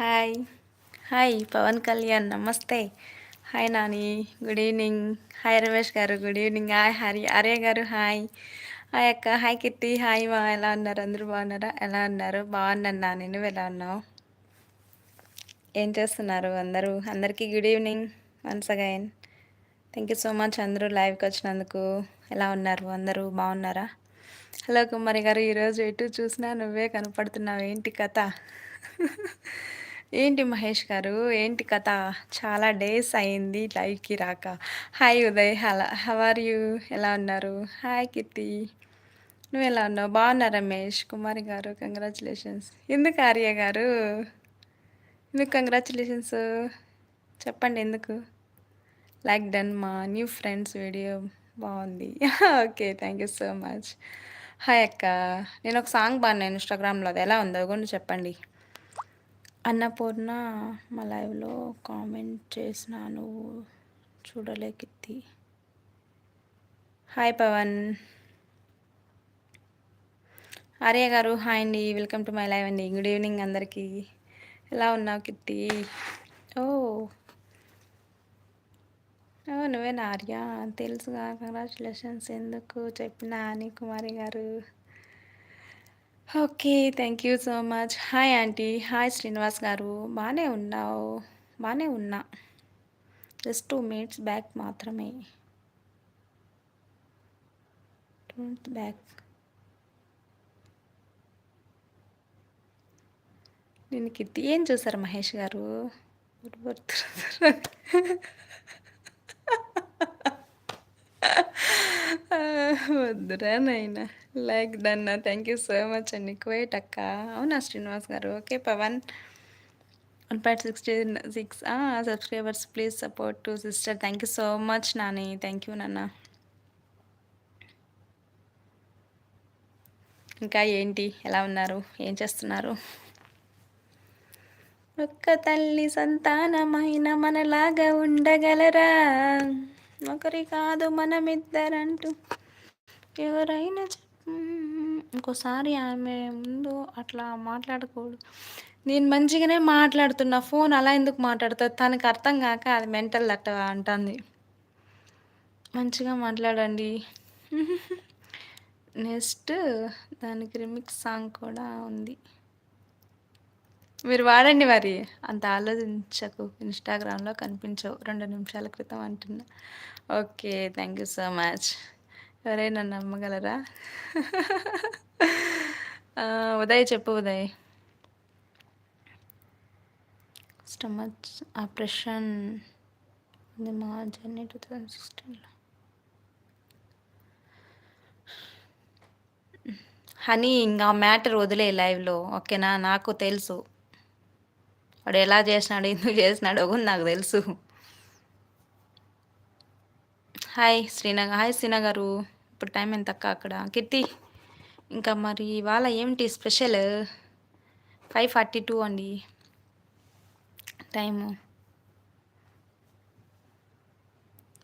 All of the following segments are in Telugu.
Hi. Hi Pawan Kalyan namaste. Hi Nani good evening. Hi Ramesh garu good evening. Hi Hari Arya garu hi. Hi అక్క హాయ్ కిట్టి హాయ్ మా ఎలా ఉన్నారు? అందరూ బాగున్నారా? ఎలా ఉన్నారు? బాగున్నాను నా నువ్వు ఎలా ఉన్నావు? ఏం చేస్తున్నారు అందరూ? అందరికీ good evening once again. Thank you so much అందరూ లైవ్కి వచ్చినందుకు. ఎలా ఉన్నారు? అందరూ బాగున్నారా? హలో కుమారి గారు ఈరోజు ఎటు చూసినా నువ్వే కనపడుతున్నావు. ఏంటి కథ? ఏంటి మహేష్ గారు? ఏంటి కథ? చాలా డేస్ అయింది లైవ్కి రాక. Hi Uday hello how are you ఎలా ఉన్నారు? హాయ్ కీర్తి. నువ్వు ఎలా ఉన్నావు? బాగున్నా రమేష్ కుమారి గారు కంగ్రాచులేషన్స్ ఎందుకు ఆర్య గారు? ఎందుకు కంగ్రాచులేషన్స్ చెప్పండి ఎందుకు? లైక్ డన్ మా న్యూ ఫ్రెండ్స్ వీడియో బాగుంది. Okay thank you so much hi అక్క. నేను ఒక సాంగ్ బాగున్నాను ఇన్స్టాగ్రామ్లో అది ఎలా ఉందో? కూడా చెప్పండి. అన్నపూర్ణ మా లైవ్లో కామెంట్ చేసినాను చూడలేకిత్తి హాయ్ పవన్. ఆర్య గారు హాయ్ అండి. వెల్కమ్ టు మై లైవ్ అండి. గుడ్ ఈవినింగ్ అందరికీ. ఎలా ఉన్నావు కిట్టి? ఓ. ఓ నువ్వేనా ఆర్య? తెలుసుగా. కంగ్రాచులేషన్స్ ఎందుకు? చెప్పిన అని Kumari garu. Okay thank you so much. Hi aunty. Hi Srinivas garu. బాగానే ఉన్నావు. బాగానే ఉన్నా. జస్ట్ టూ మినిట్స్ బ్యాక్ మాత్రమే. Two minutes back. నేను కిట్టి ఏం చూసారు మహేష్ గారు? వద్దురా నైనా లైక్ దన్న థ్యాంక్ యూ సో మచ్ అండి. క్వైట్ అక్క. అవునా Srinivas garu? Okay Pawan. One point sixty six. Subscribers please support to sister thank you so much Nani. Thank you నాన్న. ఇంకా ఏంటి? ఎలా ఉన్నారు? ఏం చేస్తున్నారు? ఒక్క తల్లి సంతానమైన మనలాగా ఉండగలరా? ఒకరి కాదు మనమిద్దరంటూ. ఎవరైనా ఇంకోసారి ఆమె ముందు అట్లా మాట్లాడకూడదు. నేను మంచిగానే మాట్లాడుతున్నా. ఫోన్ అలా ఎందుకు మాట్లాడుతుంది తనకు అర్థం కాక అది మెంటల్ అట్ట అంటుంది. మంచిగా మాట్లాడండి. నెక్స్ట్ దానికి రిమిక్స్ సాంగ్ కూడా ఉంది. మీరు వాడండి మరి. అంత ఆలోచించకు. ఇన్స్టాగ్రామ్లో కనిపించవు. రెండు నిమిషాల క్రితం అంటున్నా. Okay thank you so much. ఎవరైనా నమ్మగలరా? ఉదయ్ చెప్పు ఉదయ్. స్టమచ్ ఆపరేషన్ ఉంది మా జర్నీ టూ థౌజండ్ సిక్స్టీన్లో. హనీ ఇంకా మ్యాటర్ వదిలే లైవ్లో ఓకేనా? నాకు తెలుసు. వాడు ఎలా చేసినాడు ఎందుకు చేసినాడు కూడా నాకు తెలుసు. హాయ్ శ్రీనగర్ హాయ్ శ్రీనగరు ఇప్పుడు టైం ఎంత అక్కడ? కిట్టి ఇంకా మరి ఇవాళ ఏమిటి స్పెషల్? ఫైవ్ ఫార్టీ టూ అండి. టైము.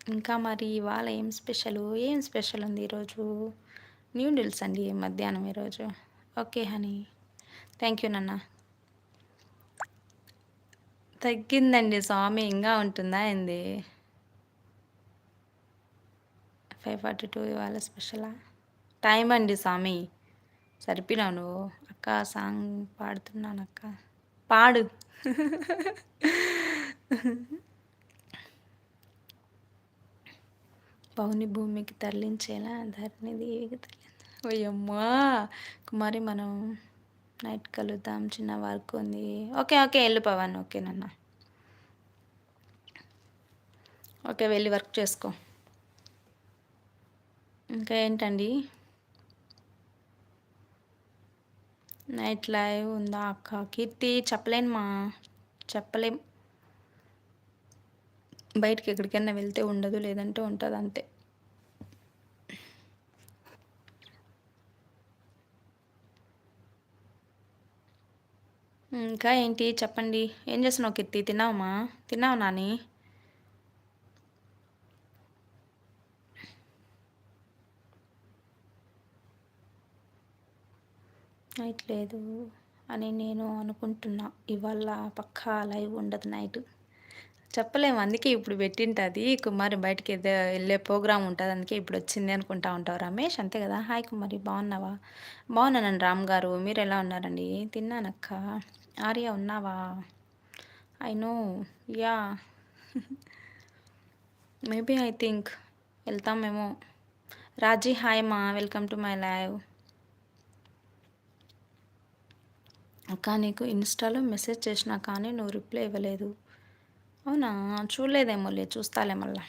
ఇంకా మరి ఇవాళ ఏం స్పెషల్? ఏం స్పెషల్ ఉంది ఈరోజు? న్యూడిల్స్ అండి మధ్యాహ్నం ఈరోజు. Okay honey. థ్యాంక్ యూ నాన్న. తగ్గిందండి స్వామి ఇంకా ఉంటుందా ఏంది? ఫైవ్ ఫార్టీ టూ ఇవాళ స్పెషలా? టైం అండి స్వామి. సరిపినాను నువ్వు? అక్క సాంగ్ పాడుతున్నాను అక్క. పాడు. పౌని భూమికి తరలించేలా ధరణి దేవికి తరలింది అయ్యమ్మా కుమారి మనం నైట్ కలుద్దాం చిన్న వర్క్ ఉంది. ఓకే ఓకే వెళ్ళు పవన్. ఓకే ఓకే వెళ్ళి వర్క్ చేసుకో. ఇంకా ఏంటండి? నైట్ లైవ్ ఉందా అక్క? కీర్తి చెప్పలేను మా. చెప్పలేం. బయటికి ఎక్కడికైనా వెళ్తే ఉండదు లేదంటే ఉంటుంది అంతే. ఇంకా ఏంటి? చెప్పండి. ఏం చేస్తున్నావు కీర్తి? తిన్నావమ్మా తిన్నావు నాని? నైట్ లేదు అని నేను అనుకుంటున్నా. ఇవాళ పక్కా లైవ్ ఉండదు నైట్. చెప్పలేము అందుకే ఇప్పుడు పెట్టింటది. కుమారి బయటికి ఏదో వెళ్ళే ప్రోగ్రామ్ ఉంటుంది అందుకే ఇప్పుడు వచ్చింది అనుకుంటా ఉంటావు. రమేష్ అంతే కదా? హాయ్ కుమారి బాగున్నావా? బాగున్నానండి రామ్ గారు. మీరు ఎలా ఉన్నారండి? తిన్నానక్క ఆర్య ఉన్నావా? I know. Yeah. Maybe I think వెళ్తామేమో. Raji hi మా. Welcome to my live. అక్క నీకు ఇన్స్టాలో మెసేజ్ చేసినా కానీ నువ్వు రిప్లై ఇవ్వలేదు. అవునా? చూడలేదేమో లే చూస్తాలే మళ్ళా.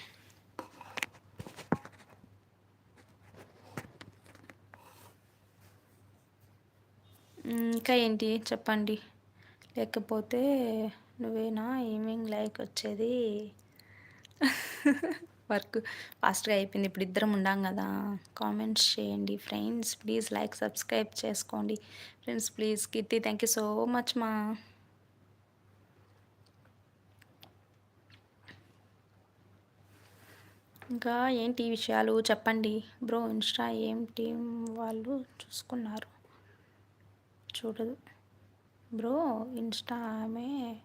ఇంకా ఏంటి? చెప్పండి. లేకపోతే నువ్వేనా? ఈవినింగ్ లైక్ వచ్చేది? వర్క్ ఫాస్ట్గా అయిపోయింది. ఇప్పుడు ఇద్దరం ఉండాం కదా. కామెంట్స్ చేయండి. ఫ్రెండ్స్ ప్లీజ్ లైక్ సబ్స్క్రైబ్ చేసుకోండి. Friends please Keerthi thank you so much మా. ఇంకా ఏంటి విషయాలు? చెప్పండి. బ్రో ఇన్స్టా ఏం టీం వాళ్ళు చూసుకున్నారు? చూడదు. బ్రో ఇన్స్టా ఆమె